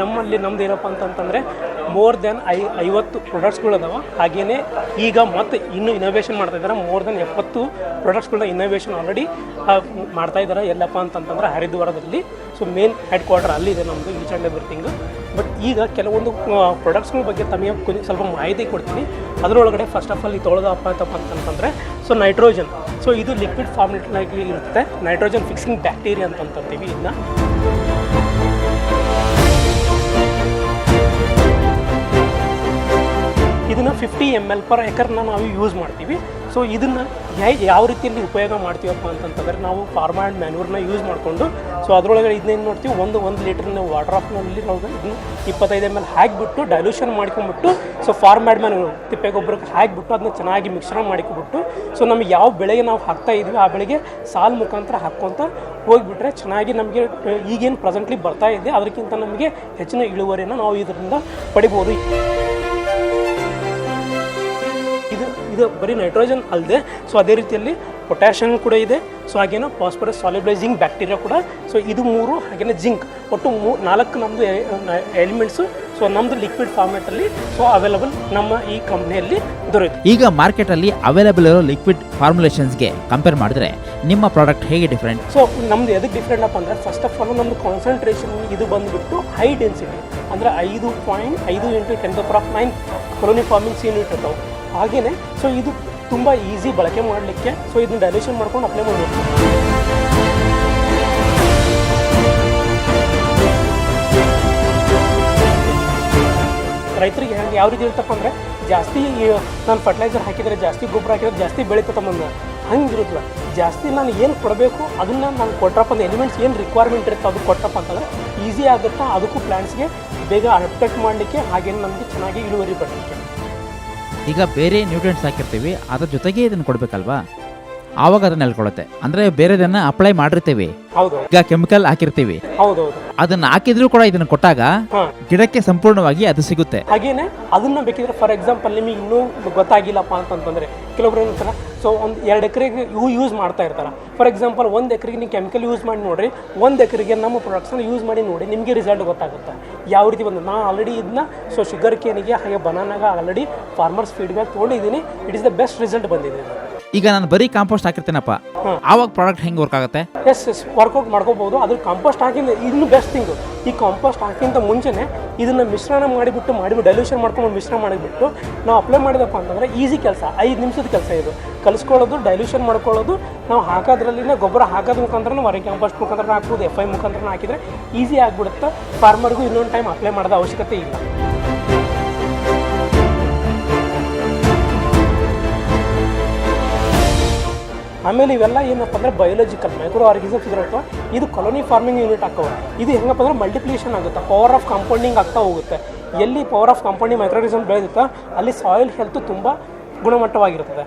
ನಮ್ಮಲ್ಲಿ ನಮ್ದು ಏನಪ್ಪ ಅಂತಂತಂದರೆ ಮೋರ್ ದೆನ್ ಐ, ಐವತ್ತು ಪ್ರಾಡಕ್ಟ್ಸ್ಗಳದಾವ ಹಾಗೆಯೇ ಈಗ ಮತ್ತೆ ಇನ್ನೂ ಇನೋವೇಷನ್ ಮಾಡ್ತಾ ಇದ್ದಾರೆ ಮೋರ್ ದೆನ್ ಎಪ್ಪತ್ತು ಪ್ರಾಡಕ್ಟ್ಸ್ಗಳನ್ನ ಇನೋವೇಷನ್ ಆಲ್ರೆಡಿ ಮಾಡ್ತಾ ಇದ್ದಾರೆ ಎಲ್ಲಪ್ಪ ಅಂತಂತಂದ್ರೆ ಹರಿದ್ವಾರದಲ್ಲಿ. ಸೊ ಮೇನ್ ಹೆಡ್ ಕ್ವಾರ್ಟರ್ ಅಲ್ಲಿದೆ ನಮ್ಮದು ಈಚ್ ಆ್ಯಂಡ್ ಬಟ್ ಈಗ ಕೆಲವೊಂದು ಪ್ರಾಡಕ್ಟ್ಸ್ಗಳ ಬಗ್ಗೆ ತಮಗೆ ಸ್ವಲ್ಪ ಮಾಹಿತಿ ಕೊಡ್ತೀನಿ. ಅದರೊಳಗಡೆ ಫಸ್ಟ್ ಆಫ್ ಆಲ್ ತೊಳೆದಪ್ಪ ಅಂತಪ್ಪ ಅಂತಂತಂದರೆ ಸೊ ನೈಟ್ರೋಜನ್ ಸೊ ಇದು ಲಿಕ್ವಿಡ್ ಫಾರ್ಮ್ನಲ್ಲಿ ಇರುತ್ತೆ. ನೈಟ್ರೋಜನ್ ಫಿಕ್ಸಿಂಗ್ ಬ್ಯಾಕ್ಟೀರಿಯಾ ಅಂತಂತೀವಿ ಇದನ್ನ ಇದನ್ನು ಫಿಫ್ಟಿ ಎಂ ಎಲ್ ಪರ್ ಎಕರ್ನ ನಾವು ಯೂಸ್ ಮಾಡ್ತೀವಿ. ಸೊ ಇದನ್ನು ಯಾವ ರೀತಿಯಲ್ಲಿ ಉಪಯೋಗ ಮಾಡ್ತೀವಪ್ಪ ಅಂತಂತಂದರೆ ನಾವು ಫಾರ್ಮಾ ಆ್ಯಂಡ್ ಮ್ಯಾನ್ಯೂರ್ನ ಯೂಸ್ ಮಾಡಿಕೊಂಡು ಸೊ ಅದರೊಳಗೆ ಇದನ್ನೇನು ಮಾಡ್ತೀವಿ? ಒಂದು ಒಂದು ಲೀಟ್ರ್ನ ವಾಟರ್ ಆಫ್ನಲ್ಲಿ ನಾವು ಇದನ್ನ ಇಪ್ಪತ್ತೈದು ಎಂ ಎಲ್ ಹಾಕಿಬಿಟ್ಟು ಡೈಲ್ಯೂಷನ್ ಮಾಡ್ಕೊಂಬಿಟ್ಟು ಸೊ ಫಾರ್ಮ್ ಆ್ಯಂಡ್ ಮ್ಯಾನ್ಯೂರ್ ತಿಪ್ಪೆ ಗೊಬ್ಬರಕ್ಕೆ ಹಾಕಿಬಿಟ್ಟು ಅದನ್ನ ಚೆನ್ನಾಗಿ ಮಿಶ್ರಣ ಮಾಡ್ಕೊಬಿಟ್ಟು ಸೊ ನಮಗೆ ಯಾವ ಬೆಳೆಗೆ ನಾವು ಹಾಕ್ತಾ ಇದ್ವಿ ಆ ಬೆಳೆಗೆ ಸಾಲ್ ಮುಖಾಂತರ ಹಾಕ್ಕೊಂತ ಹೋಗಿಬಿಟ್ರೆ ಚೆನ್ನಾಗಿ ನಮಗೆ, ಈಗೇನು ಪ್ರೆಸೆಂಟ್ಲಿ ಬರ್ತಾ ಇದೆ, ಅದಕ್ಕಿಂತ ನಮಗೆ ಹೆಚ್ಚಿನ ಇಳುವರಿಯನ್ನು ನಾವು ಇದರಿಂದ ಪಡಿಬೋದು. ಇದು ಬರೀ ನೈಟ್ರೋಜನ್ ಅಲ್ಲದೆ ಸೊ ಅದೇ ರೀತಿಯಲ್ಲಿ ಪೊಟ್ಯಾಷಿಯಮ್ ಕೂಡ ಇದೆ. ಸೊ ಹಾಗೇನೋ ಫಾಸ್ಫರಸ್ ಸಾಲಿಬ್ಲೈಸಿಂಗ್ ಬ್ಯಾಕ್ಟೀರಿಯಾ ಕೂಡ. ಸೊ ಇದು ಮೂರು ಹಾಗೇನೆ ಜಿಂಕ್ ಒಟ್ಟು ಮೂ ನಾಲ್ಕು ನಮ್ಮದು ಎಲಿಮೆಂಟ್ಸು ಸೊ ನಮ್ಮದು ಲಿಕ್ವಿಡ್ ಫಾರ್ಮೆಟಲ್ಲಿ ಸೊ ಅವೈಲಬಲ್ ನಮ್ಮ ಈ ಕಂಪ್ನಿಯಲ್ಲಿ ದೊರೆಯುತ್ತೆ. ಈಗ ಮಾರ್ಕೆಟಲ್ಲಿ ಅವೈಲಬಲ್ ಇರೋ ಲಿಕ್ವಿಡ್ ಫಾರ್ಮುಲೇಷನ್ಸ್ಗೆ ಕಂಪೇರ್ ಮಾಡಿದ್ರೆ ನಿಮ್ಮ ಪ್ರಾಡಕ್ಟ್ ಹೇಗೆ ಡಿಫ್ರೆಂಟ್ ಸೊ ನಮ್ದು ಎದಕ್ಕೆ ಡಿಫ್ರೆಂಟ್ ಅಪ್ಪ ಅಂದರೆ ಫಸ್ಟ್ ಆಫ್ ಆಲ್ ನಮ್ಮದು ಕಾನ್ಸಂಟ್ರೇಷನ್ ಇದು ಬಂದುಬಿಟ್ಟು ಹೈ ಡೆನ್ಸಿಟಿ ಅಂದರೆ ಐದು ಪಾಯಿಂಟ್ ಐದು into ten per of nine colony forming unit ಇರ್ತಾವೆ. ಹಾಗೆಯೇ ಸೊ ಇದು ತುಂಬ ಈಸಿ ಬಳಕೆ ಮಾಡಲಿಕ್ಕೆ ಸೊ ಇದನ್ನ ಡೈಲ್ಯೂಷನ್ ಮಾಡ್ಕೊಂಡು ಅಪ್ಲೈ ಮಾಡಬೇಕು ರೈತರಿಗೆ ಹೆಂಗೆ, ಯಾವ ರೀತಿ ಇರ್ತಪ್ಪ ಅಂದರೆ, ಜಾಸ್ತಿ ನಾನು ಫರ್ಟಿಲೈಸರ್ ಹಾಕಿದರೆ ಜಾಸ್ತಿ ಗೊಬ್ಬರ ಹಾಕಿದ್ರೆ ಜಾಸ್ತಿ ಬೆಳೀತದೆ ಮುಂದೆ ಹಂಗಿರುತ್ತಲ್ಲ, ಜಾಸ್ತಿ ನಾನು ಏನು ಕೊಡಬೇಕು, ಅದನ್ನು ನಾನು ಕೊಟ್ಟರಪ್ಪ ಅಂದ್ರೆ ಎಲಿಮೆಂಟ್ಸ್ ಏನು ರಿಕ್ವೈರ್ಮೆಂಟ್ ಇರುತ್ತೆ ಅದು ಕೊಟ್ಟಪ್ಪ ಅಂತಂದರೆ ಈಸಿ ಆಗುತ್ತಾ, ಅದಕ್ಕೂ ಪ್ಲ್ಯಾಂಟ್ಸ್ಗೆ ಬೇಗ ಅಡಪ್ಟೇಟ್ ಮಾಡಲಿಕ್ಕೆ, ಹಾಗೇನು ನಮಗೆ ಚೆನ್ನಾಗಿ ಇಳುವರಿ ಬರಲಿಕ್ಕೆ. ಈಗ ಬೇರೆ ನ್ಯೂಟ್ರಿಯೆಂಟ್ಸ್ ಹಾಕಿರ್ತೀವಿ ಅದ್ರ ಜೊತೆಗೆ ಇದನ್ನು ಕೊಡಬೇಕಲ್ವಾ? ಆವಾಗ ಅದನ್ನ ಹೇಳ್ಕೊಳುತ್ತೆ. ಅಂದ್ರೆ ಬೇರೆದನ್ನ ಅಪ್ಲೈ ಮಾಡಿರ್ತೀವಿ. ಹೌದು. ಈಗ ಕೆಮಿಕಲ್ ಹಾಕಿರ್ತೀವಿ. ಹೌದೌದು ಅದನ್ನ ಹಾಕಿದ್ರು ಕೂಡ ಇದನ್ನ ಕೊಟ್ಟಾಗ ಗಿಡಕ್ಕೆ ಸಂಪೂರ್ಣವಾಗಿ ಅದು ಸಿಗುತ್ತೆ. ಹಾಗೇನೆ ಅದನ್ನ ಬೇಕಿದ್ರೆ ಫಾರ್ ಎಕ್ಸಾಂಪಲ್ ನಿಮಗೆ ಇನ್ನೂ ಗೊತ್ತಾಗಿಲ್ಲಪ್ಪ ಅಂತಂತಂದ್ರೆ ಕೆಲವೊಬ್ರು ಏನಂತಾರ ಸೊ ಒಂದು ಎರಡು ಎಕರೆಗೆ ಇವು ಯೂಸ್ ಮಾಡ್ತಾ ಇರ್ತಾರೆ. ಫಾರ್ ಎಕ್ಸಾಂಪಲ್ ಒಂದು ಎಕರೆಗೆ ನೀವು ಕೆಮಿಕಲ್ ಯೂಸ್ ಮಾಡಿ ನೋಡ್ರಿ. ಒಂದು ಎಕರೆಗೆ ನಮ್ಮ ಪ್ರಾಡಕ್ಟ್ಸ್ನ ಯೂಸ್ ಮಾಡಿ ನೋಡಿ ನಿಮಗೆ ರಿಸಲ್ಟ್ ಗೊತ್ತಾಗುತ್ತೆ. ಯಾವ ರೀತಿ ಬಂದು ನಾನು ಆಲ್ರೆಡಿ ಇದನ್ನ ಸೊ ಶುಗರ್ ಕೇನಿಗೆ ಹಾಗೆ ಬನಾನಾಗ ಆಲ್ರೆಡಿ ಫಾರ್ಮರ್ಸ್ ಫೀಡ್ಬ್ಯಾಕ್ ತೊಗೊಂಡಿದ್ದೀನಿ. It is the best result ಬಂದಿದೆ. ಈಗ ನಾನು ಬರೀ ಕಾಂಪೋಸ್ಟ್ ಹಾಕಿರ್ತೇನಪ್ಪ. ಆವಾಗ ಪ್ರಾಡಕ್ಟ್ ಹೆಂಗೆ ವರ್ಕ್ ಆಗುತ್ತೆ? ಎಸ್ ಎಸ್ ವರ್ಕೌಟ್ ಮಾಡ್ಕೋಬಹುದು ಅದ್ರ ಕಾಂಪೋಸ್ಟ್ ಹಾಕಿಂದ ಇನ್ನು ಬೆಸ್ಟ್ ಥಿಂಗ್ ಈ ಕಾಂಪೋಸ್ಟ್ ಹಾಕಿಂತ ಮುಂಚೆನೆ ಇದನ್ನ ಮಿಶ್ರಣ ಮಾಡಿಬಿಟ್ಟು ಮಾಡಿಬಿಟ್ಟು ಡೈಲ್ಯೂಷನ್ ಮಾಡ್ಕೊಂಡು ಮಿಶ್ರಣ ಮಾಡಿಬಿಟ್ಟು ನಾವು ಅಪ್ಲೈ ಮಾಡಿದಪ್ಪ ಅಂತಂದ್ರೆ ಈಸಿ ಕೆಲಸ. ಐದು ನಿಮಿಷದ ಕೆಲಸ ಇದು. ಕಲಿಸ್ಕೊಳ್ಳೋದು ಡೈಲ್ಯೂಷನ್ ಮಾಡ್ಕೊಳ್ಳೋದು, ನಾವು ಹಾಕೋದ್ರಲ್ಲಿನೇ ಗೊಬ್ಬರ ಹಾಕೋದ್ ಮುಖಾಂತರ ಹೊರಗೆ ಕಾಂಪೋಸ್ಟ್ ಮುಖಾಂತರ ಹಾಕ್ಬೋದು ಎಫ್ ಐ ಮುಖಾಂತರ ಹಾಕಿದ್ರೆ ಈಸಿ ಆಗಿಬಿಡುತ್ತೆ. ಫಾರ್ಮರ್ಗೂ ಇನ್ನೊಂದು ಟೈಮ್ ಅಪ್ಲೈ ಮಾಡೋದ ಅವಶ್ಯಕತೆ ಇಲ್ಲ. ಆಮೇಲೆ ಇವೆಲ್ಲ ಏನಪ್ಪ ಅಂದರೆ ಬಯೋಲಜಿಕಲ್ ಮೈಕ್ರೋ ಆರ್ಗಿಸಮ್ಸ್ ಇರುತ್ತೆ ಇದು ಕಾಲೋನಿ ಫಾರ್ಮಿಂಗ್ ಯೂನಿಟ್ ಹಾಕೋ ಇದು ಹೆಂಗಪ್ಪ ಅಂದ್ರೆ ಮಲ್ಟಿಪ್ಲಿಕೇಶನ್ ಆಗುತ್ತೆ ಪವರ್ ಆಫ್ ಕಾಂಪೌಂಡಿಂಗ್ ಆಗ್ತಾ ಹೋಗುತ್ತೆ. ಎಲ್ಲಿ ಪವರ್ ಆಫ್ ಕಾಂಪೌಂಡಿಂಗ್ ಮೈಕ್ರೋರಿಸಮ್ ಬೆಳೆದಿತ್ತ ಅಲ್ಲಿ ಸಾಯಿಲ್ ಹೆಲ್ತ್ ತುಂಬ ಗುಣಮಟ್ಟವಾಗಿರ್ತದೆ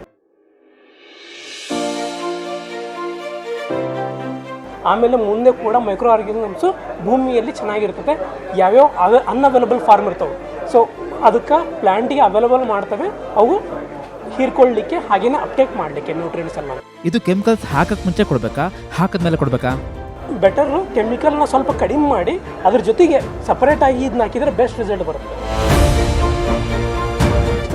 ಆಮೇಲೆ ಮುಂದೆ ಕೂಡ ಮೈಕ್ರೋ ಆರ್ಗಿಸಮ್ಸು ಭೂಮಿಯಲ್ಲಿ ಚೆನ್ನಾಗಿರ್ತದೆ ಯಾವ್ಯಾವ ಅವ ಅನ್ಅವೈಲಬಲ್ ಫಾರ್ಮ್ ಇರ್ತವೆ. ಸೊ ಅದಕ್ಕೆ ಪ್ಲ್ಯಾಂಟಿಗೆ ಅವೈಲಬಲ್ ಮಾಡ್ತವೆ, ಅವು ಹೀರ್ಕೊಳ್ಳಿಕ್ಕೆ ಹಾಗೇನೆ ಅಪ್ಟೇಕ್ ಮಾಡಲಿಕ್ಕೆ ನ್ಯೂಟ್ರಿಯೆಂಟ್ಸ್ ಎಲ್ಲ. ಇದು ಕೆಮಿಕಲ್ಸ್ ಹಾಕಕ್ ಮುಂಚೆ ಕೊಡ್ಬೇಕಾ? ಹಾಕಿದ್ಮೇಲೆ ಕೊಡ್ಬೇಕಾ? ಬೆಟರು ಕೆಮಿಕಲ್ನ ಸ್ವಲ್ಪ ಕಡಿಮೆ ಮಾಡಿ ಅದ್ರ ಜೊತೆಗೆ ಸಪರೇಟಾಗಿ ಇದನ್ನ ಹಾಕಿದರೆ ಬೆಸ್ಟ್ ರಿಸಲ್ಟ್ ಬರುತ್ತೆ.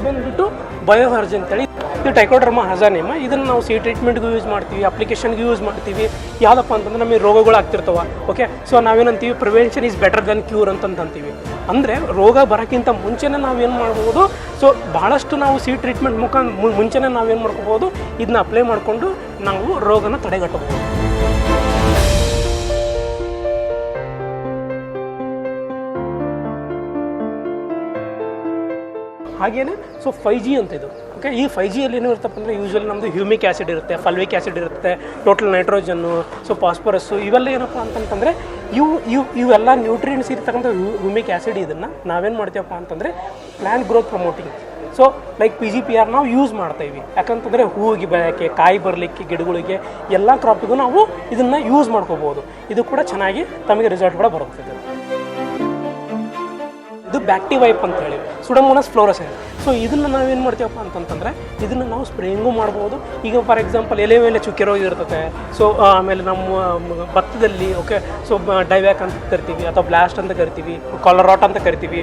ಬಂದ್ಬಿಟ್ಟು ಬಯೋಹರ್ಜ್ ಅಂತೇಳಿ. ಇದು ಟೈಕೋಡ್ರಮ ಹಜಾನೇಮ ಇದನ್ನು ನಾವು ಸಿ ಟ್ರೀಟ್ಮೆಂಟ್ಗೂ ಯೂಸ್ ಮಾಡ್ತೀವಿ ಅಪ್ಲಿಕೇಶನ್ಗೂ ಯೂಸ್ ಮಾಡ್ತೀವಿ. ಯಾವುದಪ್ಪ ಅಂತಂದ್ರೆ ನಮಗೆ ರೋಗಗಳು ಆಗ್ತಿರ್ತವೆ okay so ನಾವೇನಂತೀವಿ prevention is better than cure ಅಂತಂತ ಅಂತೀವಿ. ಅಂದರೆ ರೋಗ ಬರೋಕ್ಕಿಂತ ಮುಂಚೆನೇ ನಾವೇನು ಮಾಡ್ಬೋದು ಸೊ ಭಾಳಷ್ಟು ನಾವು ಸಿ ಟ್ರೀಟ್ಮೆಂಟ್ ಮುಖ ಮು- ಮುಂಚೆನೇ ನಾವೇನು ಮಾಡ್ಕೋಬೋದು? ಇದನ್ನ ಅಪ್ಲೈ ಮಾಡಿಕೊಂಡು ನಾವು ರೋಗನ ತಡೆಗಟ್ಟಬಹುದು. ಹಾಗೇನೆ ಸೊ ಫೈ ಜಿ ಅಂತ ಇದು. ಓಕೆ ಈ ಫೈ ಜಿಯಲ್ಲಿ ಏನು ಇರುತ್ತಪ್ಪ ಅಂದರೆ ಯೂಶ್ವಲಿ ನಮ್ಮದು ಹ್ಯೂಮಿಕ್ ಆ್ಯಸಿಡ್ ಇರುತ್ತೆ ಫಲ್ವಿಕ್ ಆ್ಯಸಿಡ್ ಇರುತ್ತೆ ಟೋಟಲ್ ನೈಟ್ರೋಜನ್ನು ಸೊ ಫಾಸ್ಫರಸ್ಸು ಇವೆಲ್ಲ ಏನಪ್ಪ ಅಂತಂತಂದರೆ ಇವು ಇವು, ಇವೆಲ್ಲ ನ್ಯೂಟ್ರಿಯೆಂಟ್ಸ್ ಇರ್ತಕ್ಕಂಥ ಹ್ಯೂಮಿಕ್ ಆ್ಯಸಿಡ್ ಇದನ್ನು ನಾವೇನು ಮಾಡ್ತೀವಪ್ಪ ಅಂತಂದರೆ plant growth promoting so like P G P R ನಾವು ಯೂಸ್ ಮಾಡ್ತಾಯಿವಿ ಯಾಕಂತಂದರೆ ಹೂವಿಗೆ ಬೆಳೆಯೋಕ್ಕೆ, ಕಾಯಿ ಬರಲಿಕ್ಕೆ, ಗಿಡಗಳಿಗೆ ಎಲ್ಲ ಕ್ರಾಪಿಗೂ ನಾವು ಇದನ್ನು ಯೂಸ್ ಮಾಡ್ಕೋಬೋದು. ಇದು ಕೂಡ ಚೆನ್ನಾಗಿ ತಮಗೆ ರಿಸಲ್ಟ್ ಕೂಡ ಬರುತ್ತದೆ. ಬ್ಯಾಕ್ಟಿ ವೈಪ್ ಅಂತ ಹೇಳಿ, ಸುಡಮೋನಸ್ ಫ್ಲೋರಸ್ ಸೊ ಇದನ್ನು ನಾವೇನು ಮಾಡ್ತೀವಪ್ಪ ಅಂತಂತಂದರೆ, ಇದನ್ನು ನಾವು ಸ್ಪ್ರೇಯಿಂಗು ಮಾಡ್ಬೋದು. ಈಗ ಫಾರ್ ಎಕ್ಸಾಂಪಲ್ ಎಲೆ ಮೇಲೆ ಚುಕ್ಕೆ ರೋಗ ಇರ್ತದೆ ಸೊ ಆಮೇಲೆ ನಮ್ಮ ಭತ್ತದಲ್ಲಿ ಓಕೆ ಸೊ ಡೈವ್ಯಾಕ್ ಅಂತ ಕರಿತೀವಿ, ಅಥವಾ ಬ್ಲಾಸ್ಟ್ ಅಂತ ಕರಿತೀವಿ ಕಾಲರಾಟ್ ಅಂತ ಕರಿತೀವಿ.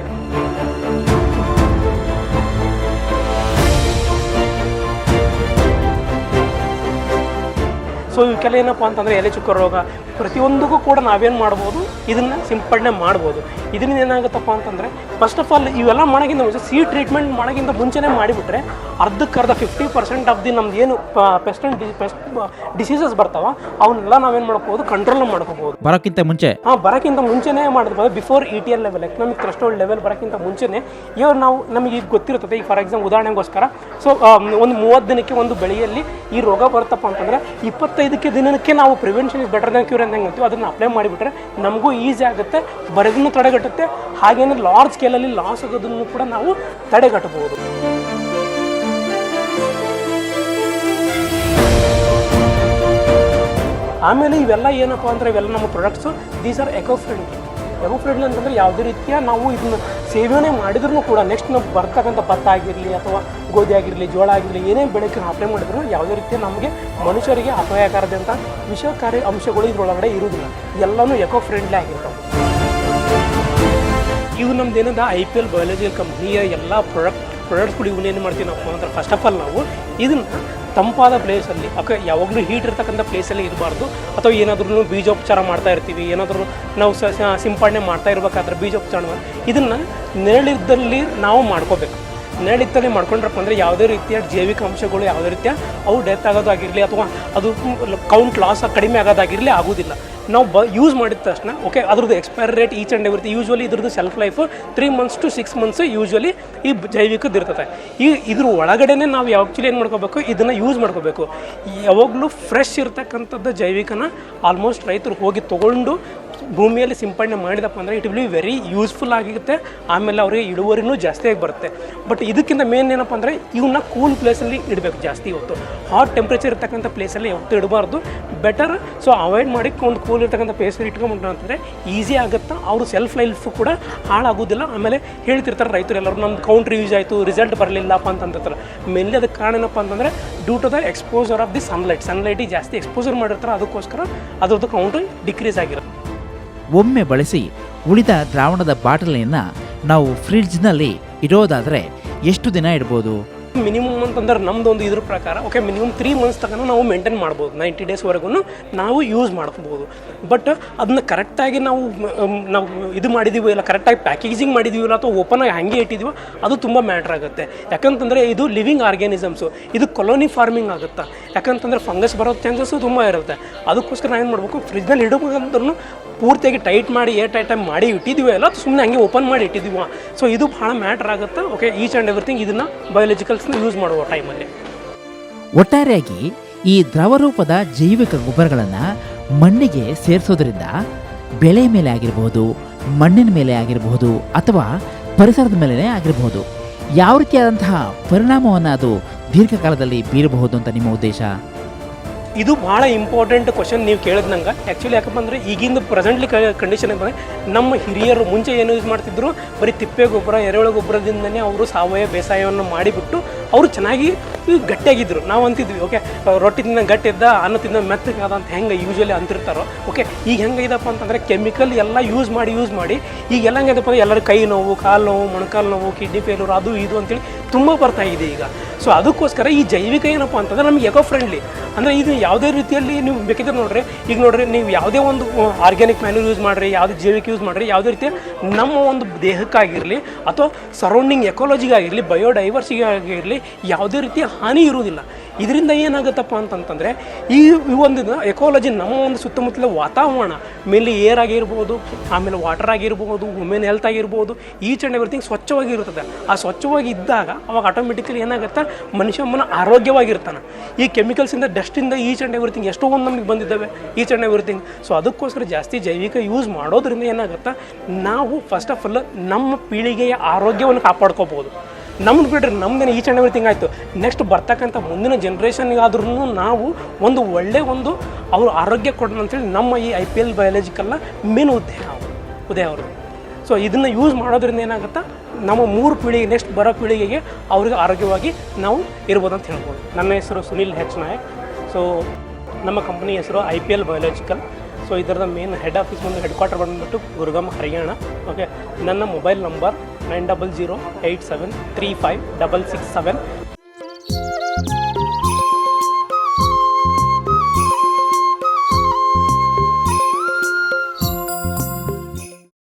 ಸೊ ಇವಕ್ಕೆಲ್ಲ ಏನಪ್ಪ ಅಂತಂದರೆ ಎಲೆ ಚುಕ್ಕ ರೋಗ ಪ್ರತಿಯೊಂದಕ್ಕೂ ಕೂಡ ನಾವೇನು ಮಾಡ್ಬೋದು? ಇದನ್ನು ಸಿಂಪಡಣೆ ಮಾಡ್ಬೋದು. ಇದರಿಂದ ಏನಾಗುತ್ತಪ್ಪ ಅಂತಂದರೆ ಫಸ್ಟ್ ಆಫ್ ಆಲ್ ಇವೆಲ್ಲ ಮಾಡೋಕ್ಕಿಂತ ಮುಂಚೆ ಸಿ ಟ್ರೀಟ್ಮೆಂಟ್ ಮಾಡೋಕ್ಕಿಂತ ಮುಂಚೆನೇ ಮಾಡಿಬಿಟ್ರೆ ಅರ್ಧಕ್ಕರ್ಧ ಫಿಫ್ಟಿ ಪರ್ಸೆಂಟ್ ಆಫ್ ದಿ ನಮ್ದು ಏನು ಪೆಸ್ಟ್ ಡಿ ಪೆಸ್ಟ್ ಡಿಸೀಸಸ್ ಬರ್ತಾವ ಅವನ್ನೆಲ್ಲ ನಾವೇನು ಮಾಡ್ಕೋಬೋದು ಕಂಟ್ರೋಲ್ ಮಾಡ್ಕೋಬೋದು ಬರೋಕ್ಕಿಂತ ಮುಂಚೆ? ಹಾಂ ಬರೋಕ್ಕಿಂತ ಮುಂಚೆನೇ ಮಾಡಿದ್ಬೋದು before E T L level economic threshold level ಬರೋಕ್ಕಿಂತ ಮುಂಚೆನೇ ಇವಾಗ ನಾವು ನಮಗೆ ಈಗ ಗೊತ್ತಿರುತ್ತದೆ ಈಗ ಫಾರ್ ಎಕ್ಸಾಂಪಲ್ ಉದಾಹರಣೆಗೋಸ್ಕರ ಸೊ ಒಂದು ಮೂವತ್ತು ದಿನಕ್ಕೆ ಒಂದು ಬೆಳೆಯಲ್ಲಿ ಈ ರೋಗ ಬರುತ್ತಪ್ಪ ಅಂತಂದರೆ ಇಪ್ಪತ್ತೈದಕ್ಕೆ ದಿನಕ್ಕೆ ನಾವು prevention is better than cure ಅಂತ ಹೆಂಗೆ ಅದನ್ನು ಅಪ್ಲೈ ಮಾಡಿಬಿಟ್ರೆ ನಮಗೂ ಈಸಿ ಆಗುತ್ತೆ ಬರೋದನ್ನು ತಡೆಗಟ್ಟುತ್ತೆ, ಹಾಗೇನೇ ಲಾರ್ಜ್ ಸ್ಕೇಲಲ್ಲಿ ಲಾಸ್ ಆಗೋದನ್ನು ಕೂಡ ನಾವು ತಡೆಗಟ್ಟಬಹುದು. ಆಮೇಲೆ ಇವೆಲ್ಲ ಏನಪ್ಪ ಅಂದರೆ ಇವೆಲ್ಲ ನಮ್ಮ products these are eco friendly eco friendly ಅಂತಂದರೆ ಯಾವುದೇ ರೀತಿಯ ನಾವು ಇದನ್ನು ಸೇವನೆ ಮಾಡಿದ್ರೂ ಕೂಡ ನೆಕ್ಸ್ಟ್ ನಾವು ಬರ್ತಕ್ಕಂಥ ಭತ್ತ ಆಗಿರಲಿ ಅಥವಾ ಗೋಧಿ ಆಗಿರಲಿ, ಜೋಳ ಆಗಿರಲಿ, ಏನೇ ಬೆಳಕಿನ ಅಪ್ಲೈ ಮಾಡಿದ್ರು ಯಾವುದೇ ರೀತಿಯ ನಮಗೆ ಮನುಷ್ಯರಿಗೆ ಅಪಾಯಕಾರದಂಥ ವಿಷಕಾರಿ ಅಂಶಗಳು ಇದ್ರೊಳಗಡೆ ಇರುವುದಿಲ್ಲ. ಎಲ್ಲನೂ ಎಕೋ ಫ್ರೆಂಡ್ಲಿ ಆಗಿರ್ತವೆ. ಇವು ನಮ್ದು ಏನದ ಐ ಪಿ ಎಲ್ ಬಯಾಲಜಿಕಲ್ ಕಂಪ್ನಿಯ ಎಲ್ಲ ಪ್ರಾಡಕ್ಟ್ ಪ್ರಾಡಕ್ಟ್ಸ್ಗಳು ಇವನ್ನೇನು ಮಾಡ್ತೀವಿ ನಾವು. ಅಂದ್ರೆ ಫಸ್ಟ್ ಆಫ್ ಆಲ್ ನಾವು ಇದನ್ನು ತಂಪಾದ ಪ್ಲೇಸಲ್ಲಿ ಅಕ್ಕ ಯಾವಾಗಲೂ ಹೀಟ್ ಇರ್ತಕ್ಕಂಥ ಪ್ಲೇಸಲ್ಲಿ ಇರಬಾರ್ದು. ಅಥವಾ ಏನಾದ್ರೂ ಬೀಜೋಪಚಾರ ಮಾಡ್ತಾ ಇರ್ತೀವಿ ಏನಾದರೂ ನಾವು ಸ ಸಿಂಪಡಣೆ ಮಾಡ್ತಾ ಇರಬೇಕಾದ್ರೆ ಬೀಜೋಪಚಾರ ಇದನ್ನು ನೆರಳಿದ್ದಲ್ಲಿ ನಾವು ಮಾಡ್ಕೋಬೇಕು. ನೆರಳಿದ್ದಲ್ಲಿ ಮಾಡ್ಕೊಂಡ್ರಪ್ಪ ಅಂದರೆ ಯಾವುದೇ ರೀತಿಯ ಜೈವಿಕ ಅಂಶಗಳು ಯಾವುದೇ ರೀತಿಯ ಅವು ಡೆತ್ ಆಗೋದಾಗಿರಲಿ ಅಥವಾ ಅದು ಕೌಂಟ್ ಲಾಸ್ ಕಡಿಮೆ ಆಗೋದಾಗಿರಲಿ ಆಗೋದಿಲ್ಲ. ನಾವು ಬ ಯೂಸ್ ಮಾಡಿದ ತಕ್ಷಣ ಓಕೆ ಅದ್ರದ್ದು expiry rate each and every usually ಇದ್ರದ್ದು self life three months to six months usually ಈ ಜೈವಿಕದ್ದು ಇರ್ತದೆ. ಈ, ಇದ್ರ ಒಳಗಡೆನೆ ನಾವು ಆ್ಯಕ್ಚುಲಿ ಏನು ಮಾಡ್ಕೋಬೇಕು? ಇದನ್ನು ಯೂಸ್ ಮಾಡ್ಕೋಬೇಕು. ಯಾವಾಗಲೂ ಫ್ರೆಶ್ ಇರ್ತಕ್ಕಂಥದ್ದು ಜೈವಿಕನ ಆಲ್ಮೋಸ್ಟ್ ರೈತರು ಹೋಗಿ ತೊಗೊಂಡು ಭೂಮಿಯಲ್ಲಿ ಸಿಂಪಡಣೆ ಮಾಡಿದಪ್ಪ ಅಂದರೆ it will be very useful ಆಗಿರುತ್ತೆ. ಆಮೇಲೆ ಅವರಿಗೆ ಇಳುವರಿನೂ ಜಾಸ್ತಿಯಾಗಿ ಬರುತ್ತೆ. ಬಟ್ ಇದಕ್ಕಿಂತ ಮೇನ್ ಏನಪ್ಪ ಅಂದರೆ ಇವನ್ನ ಕೂಲ್ ಪ್ಲೇಸಲ್ಲಿ ಇಡಬೇಕು ಜಾಸ್ತಿ ಇವತ್ತು ಹಾಟ್ ಟೆಂಪ್ರೇಚರ್ ಇರ್ತಕ್ಕಂಥ ಪ್ಲೇಸಲ್ಲಿ ಯಾವತ್ತೂ ಇಡಬಾರ್ದು. ಬೆಟರ್ ಸೊ ಅವಾಯ್ಡ್ ಮಾಡಿ ಒಂದು ಕೂಲ್ ಇರ್ತಕ್ಕಂಥ ಪ್ಲೇಸಲ್ಲಿ ಇಟ್ಕೊಂಡ್ಬಿಟ್ರು ಅಂತಂದರೆ ಈಸಿ ಆಗುತ್ತಾ? ಅವರು ಸೆಲ್ಫ್ ಲೈಫ್ ಕೂಡ ಹಾಳಾಗೋದಿಲ್ಲ. ಆಮೇಲೆ ಹೇಳ್ತಿರ್ತಾರೆ ರೈತರು ಎಲ್ಲರೂ ನಮ್ಮ ಕೌಂಟ್ರ್ ಯೂಸ್ ಆಯಿತು ರಿಸಲ್ಟ್ ಬರಲಿಲ್ಲಪ್ಪ ಅಂತಂದಿರ್ತಾರೆ. ಮೇನ್ಲಿ ಅದಕ್ಕೆ ಕಾರಣ ಏನಪ್ಪ ಅಂತಂದರೆ due to the exposure of the sunlight ಸನ್ಲೈಟಿಗೆ ಜಾಸ್ತಿ ಎಕ್ಸ್ಪೋಸರ್ ಮಾಡಿರ್ತಾರೆ. ಅದಕ್ಕೋಸ್ಕರ ಅದ್ರದ್ದು ಕೌಂಟ್ ಡಿಕ್ರೀಸ್ ಆಗಿರುತ್ತೆ. ಒಮ್ಮೆ ಬಳಸಿ ಉಳಿದ ದ್ರಾವಣದ ಬಾಟಲಿಯನ್ನು ನಾವು ಫ್ರಿಡ್ಜ್ನಲ್ಲಿ ಇಡೋದಾದರೆ ಎಷ್ಟು ದಿನ ಇಡ್ಬೋದು? ಮಿನಿಮಮ್ ಅಂತಂದ್ರೆ ನಮ್ದು ಒಂದು ಇದ್ರ ಪ್ರಕಾರ ಓಕೆ ಮಿನಿಮಮ್ ತ್ರೀ ಮಂತ್ಸ್ ತನಕ ನಾವು ಮೇಂಟೈನ್ ಮಾಡ್ಬೋದು. ನೈಂಟಿ ಡೇಸ್ವರೆಗೂ ನಾವು ಯೂಸ್ ಮಾಡ್ಬೋದು ಬಟ್ ಅದನ್ನ ಕರೆಕ್ಟಾಗಿ ನಾವು ನಾವು ಇದು ಮಾಡಿದೀವಿ ಇಲ್ಲ ಕರೆಕ್ಟಾಗಿ ಪ್ಯಾಕೇಜಿಂಗ್ ಮಾಡಿದೀವಿಲ್ಲ ಅಥವಾ ಓಪನ್ ಆಗಿ ಹಾಗೆ ಇಟ್ಟಿದ್ದೀವೋ ಅದು ತುಂಬ ಮ್ಯಾಟ್ರ್ ಆಗುತ್ತೆ. ಯಾಕಂತಂದರೆ ಇದು ಲಿವಿಂಗ್ ಆರ್ಗ್ಯಾನಿಸಮ್ಸು ಇದು ಕೊಲೋನಿ ಫಾರ್ಮಿಂಗ್ ಆಗುತ್ತೆ? ಯಾಕಂತಂದ್ರೆ ಫಂಗಸ್ ಬರೋ ಚಾನ್ಸಸ್ಸು ತುಂಬ ಇರುತ್ತೆ. ಅದಕ್ಕೋಸ್ಕರ ನಾವು ಏನು ಮಾಡಬೇಕು ಫ್ರಿಜ್ನಲ್ಲಿ ಇಡಬೇಕಂದ್ರೂ ಪೂರ್ತಿಯಾಗಿ ಟೈಟ್ ಮಾಡಿ ಏರ್ ಟೈಟ್ ಮಾಡಿ ಇಟ್ಟಿದ್ದೀವಿ ಅಲ್ಲ ಸುಮ್ಮನೆ ಹಂಗೆ ಓಪನ್ ಮಾಡಿ ಇಟ್ಟಿದ್ದೀವ ಸೊ ಇದು ಭಾಳ ಮ್ಯಾಟ್ರ್ ಆಗುತ್ತೆ. ಓಕೆ ಈಚ್ ಆ್ಯಂಡ್ ಎವ್ರಿಥಿಂಗ್ ಇದನ್ನು ಬಯೋಲಜಿಕಲ್ಸ್ನ ಯೂಸ್ ಮಾಡುವ ಟೈಮಲ್ಲಿ ಒಟ್ಟಾರೆಯಾಗಿ ಈ ದ್ರವರೂಪದ ಜೈವಿಕ ಗೊಬ್ಬರಗಳನ್ನು ಮಣ್ಣಿಗೆ ಸೇರಿಸೋದ್ರಿಂದ ಬೆಳೆ ಮೇಲೆ ಆಗಿರಬಹುದು ಮಣ್ಣಿನ ಮೇಲೆ ಆಗಿರಬಹುದು ಅಥವಾ ಪರಿಸರದ ಮೇಲೆ ಆಗಿರಬಹುದು ಯಾವ ರೀತಿಯಾದಂತಹ ಪರಿಣಾಮವನ್ನು ಅದು ದೀರ್ಘಕಾಲದಲ್ಲಿ ಬೀರಬಹುದು ಅಂತ ನಿಮ್ಮ ಉದ್ದೇಶ? ಇದು ಭಾಳ ಇಂಪಾರ್ಟೆಂಟ್ ಕ್ವಶನ್ ನೀವು ಕೇಳಿದ ನಂಗೆ. ಆ್ಯಕ್ಚುಲಿ ಯಾಕಪ್ಪ ಅಂದರೆ ಈಗಿಂದ ಪ್ರೆಸೆಂಟ್ಲಿ ಕಂಡೀಷನ್ ಬಂದರೆ ನಮ್ಮ ಹಿರಿಯರು ಮುಂಚೆ ಏನು ಯೂಸ್ ಮಾಡ್ತಿದ್ರು? ಬರೀ ತಿಪ್ಪೆ ಗೊಬ್ಬರ, ಎರೆಹುಳ ಗೊಬ್ಬರದಿಂದನೇ ಅವರು ಸಾವಯವ ಬೇಸಾಯವನ್ನು ಮಾಡಿಬಿಟ್ಟು ಅವರು ಚೆನ್ನಾಗಿ ಗಟ್ಟಿಯಾಗಿದ್ದರು ನಾವು ಅಂತಿದ್ವಿ ಓಕೆ ರೊಟ್ಟಿ ತಿಂದ ಗಟ್ಟಿದ್ದ ಅನ್ನ ತಿಂದ ಮೆತ್ತಗಾದ ಅಂತ ಹೆಂಗೆ ಯೂಶಲಿ ಅಂತಿರ್ತಾರೋ ಓಕೆ ಈಗ ಹೆಂಗೆ ಇದಪ್ಪ ಅಂತಂದರೆ ಕೆಮಿಕಲ್ ಎಲ್ಲ ಯೂಸ್ ಮಾಡಿ ಯೂಸ್ ಮಾಡಿ, ಈಗ ಎಲ್ಲ ಹೆಂಗದಪ್ಪ ಅಂದ್ರೆ ಎಲ್ಲರ ಕೈ ನೋವು, ಕಾಲು ನೋವು, ಮೊಣಕಾಲು ನೋವು ಕಿಡ್ನಿ ಫೇಲ್ಯೂರ್ ಅದು ಇದು ಅಂತೇಳಿ ತುಂಬ ಬರ್ತಾ ಇದೆ ಈಗ. ಸೊ ಅದಕ್ಕೋಸ್ಕರ ಈ ಜೈವಿಕ ಏನಪ್ಪ ಅಂತಂದ್ರೆ ನಮಗೆ ಎಕೋ ಫ್ರೆಂಡ್ಲಿ ಅಂದರೆ ಇದು ಯಾವುದೇ ರೀತಿಯಲ್ಲಿ ನೀವು ಬೇಕಿದ್ರೆ ನೋಡ್ರಿ. ಈಗ ನೋಡ್ರಿ, ನೀವು ಯಾವುದೇ ಒಂದು ಆರ್ಗ್ಯಾನಿಕ್ ಮ್ಯಾನ್ಯೂರ್ ಯೂಸ್ ಮಾಡಿರಿ, ಯಾವುದೇ ಜೈವಿಕ ಯೂಸ್ ಮಾಡಿರಿ, ಯಾವುದೇ ರೀತಿ ನಮ್ಮ ಒಂದು ದೇಹಕ್ಕಾಗಿರಲಿ ಅಥವಾ ಸರೌಂಡಿಂಗ್ ಎಕೋಲಜಿಗಾಗಿರಲಿ ಬಯೋಡೈವರ್ಸಿಗಾಗಿರಲಿ ಯಾವುದೇ ರೀತಿಯ ಹಾನಿ ಇರುವುದಿಲ್ಲ. ಇದರಿಂದ ಏನಾಗುತ್ತಪ್ಪ ಅಂತಂತಂದರೆ, ಈ ಒಂದು ಎಕೋಲಜಿ ನಮ್ಮ ಒಂದು ಸುತ್ತಮುತ್ತಲ ವಾತಾವರಣ ಮೇಲೆ ಏರ್ ಆಗಿರ್ಬೋದು, ಆಮೇಲೆ ವಾಟರ್ ಆಗಿರ್ಬೋದು ವುಮೆನ್ ಹೆಲ್ತ್ ಆಗಿರ್ಬೋದು ಈಚ್ ಆ್ಯಂಡ್ ಎವ್ರಿಥಿಂಗ್ ಸ್ವಚ್ಛವಾಗಿರುತ್ತದೆ ಆ ಸ್ವಚ್ಛವಾಗಿ ಇದ್ದಾಗ ಅವಾಗ ಆಟೋಮೆಟಿಕಲಿ ಏನಾಗುತ್ತೆ? ಮನ ಆರೋಗ್ಯವಾಗಿರ್ತಾನೆ. ಈ ಕೆಮಿಕಲ್ಸಿಂದ ಡಸ್ಟಿಂದ ಈಚ್ ಆ್ಯಂಡ್ ಎವ್ರಿಥಿಂಗ್ ಎಷ್ಟೋ ಒಂದು ನಮಗೆ ಬಂದಿದ್ದಾವೆ ಈಚ್ ಆ್ಯಂಡ್ ಎವ್ರಿಥಿಂಗ್ ಸೊ ಅದಕ್ಕೋಸ್ಕರ ಜಾಸ್ತಿ ಜೈವಿಕ ಯೂಸ್ ಮಾಡೋದ್ರಿಂದ ಏನಾಗುತ್ತೆ? ನಾವು ಫಸ್ಟ್ ಆಫ್ ಆಲ್ ನಮ್ಮ ಪೀಳಿಗೆಯ ಆರೋಗ್ಯವನ್ನು ಕಾಪಾಡ್ಕೋಬೋದು ನಮ್ದು ಬಿಡ್ರಿ, ನಮ್ದೇನು ಈಚ್ ಆ್ಯಂಡ್ ಎವ್ರಿಥಿಂಗ್ ಆಯಿತು. ನೆಕ್ಸ್ಟ್ ಬರ್ತಕ್ಕಂಥ ಮುಂದಿನ ಜನ್ರೇಷನ್ಗಾದ್ರೂ ನಾವು ಒಂದು ಒಳ್ಳೆಯ ಒಂದು ಅವ್ರ ಆರೋಗ್ಯ ಕೊಡೋಣ ಅಂತೇಳಿ ನಮ್ಮ ಈ ಐ ಪಿ ಎಲ್ ಬಯಾಲಜಿಕಲ್ನ ಮೇನ್ ಉದ್ದೇಶ ಉದಯ ಅವರು. ಸೊ ಇದನ್ನು ಯೂಸ್ ಮಾಡೋದ್ರಿಂದ ಏನಾಗುತ್ತಾ? ನಮ್ಮ ಮೂರು ಪೀಳಿಗೆ ನೆಕ್ಸ್ಟ್ ಬರೋ ಪೀಳಿಗೆಗೆ ಅವ್ರಿಗೆ ಆರೋಗ್ಯವಾಗಿ ನಾವು ಇರ್ಬೋದು ಅಂತ ಹೇಳ್ಬೋದು. ನನ್ನ ಹೆಸರು ಸುನಿಲ್ ಹೆಚ್ ನಾಯಕ್. ಸೊ ನಮ್ಮ ಕಂಪ್ನಿ ಹೆಸರು I P L biological so ಇದರದ main head office ಮುಂದೆ ಹೆಡ್ ಕ್ವಾರ್ಟರ್ ಬಂದುಬಿಟ್ಟು ಗುರುಗಾಮ್ ಹರಿಯಾಣ. ಓಕೆ ನನ್ನ mobile number Nine double zero eight seven three five double six seven.